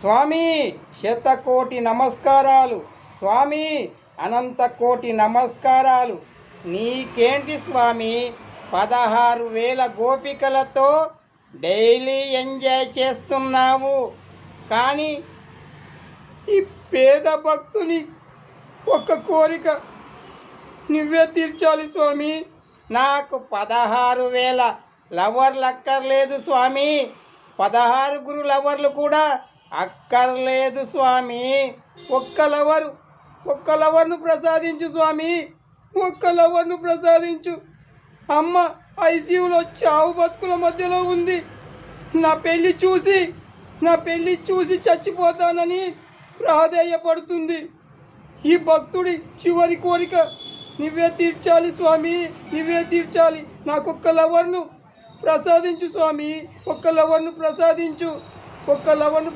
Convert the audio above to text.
స్వామి శతకోటి నమస్కారాలు. స్వామి అనంత కోటి నమస్కారాలు. నీకేంటి స్వామి? పదహారు వేల గోపికలతో డైలీ ఎంజాయ్ చేస్తున్నావు. కానీ ఈ పేద భక్తుని ఒక కోరిక నువ్వే తీర్చాలి స్వామి. నాకు పదహారు వేల లవర్లు అక్కర్లేదు స్వామి. పదహారుగురు లవర్లు కూడా అక్కర్లేదు స్వామి. ఒక్క లవరు ఒక్క లవర్ను ప్రసాదించు స్వామి. ఒక్క లవర్ను ప్రసాదించు. అమ్మ ఐసీయూలో చావు బతుకుల మధ్యలో ఉంది. నా పెళ్ళి చూసి నా పెళ్ళి చూసి చచ్చిపోతానని ప్రాధేయపడుతుంది. ఈ భక్తుడి చివరి కోరిక నువ్వే తీర్చాలి స్వామి నువ్వే తీర్చాలి. నాకు ఒక్క లవర్ను ప్రసాదించు స్వామి ఒక్క లవర్ను ప్రసాదించు ఒక్క లవర్ను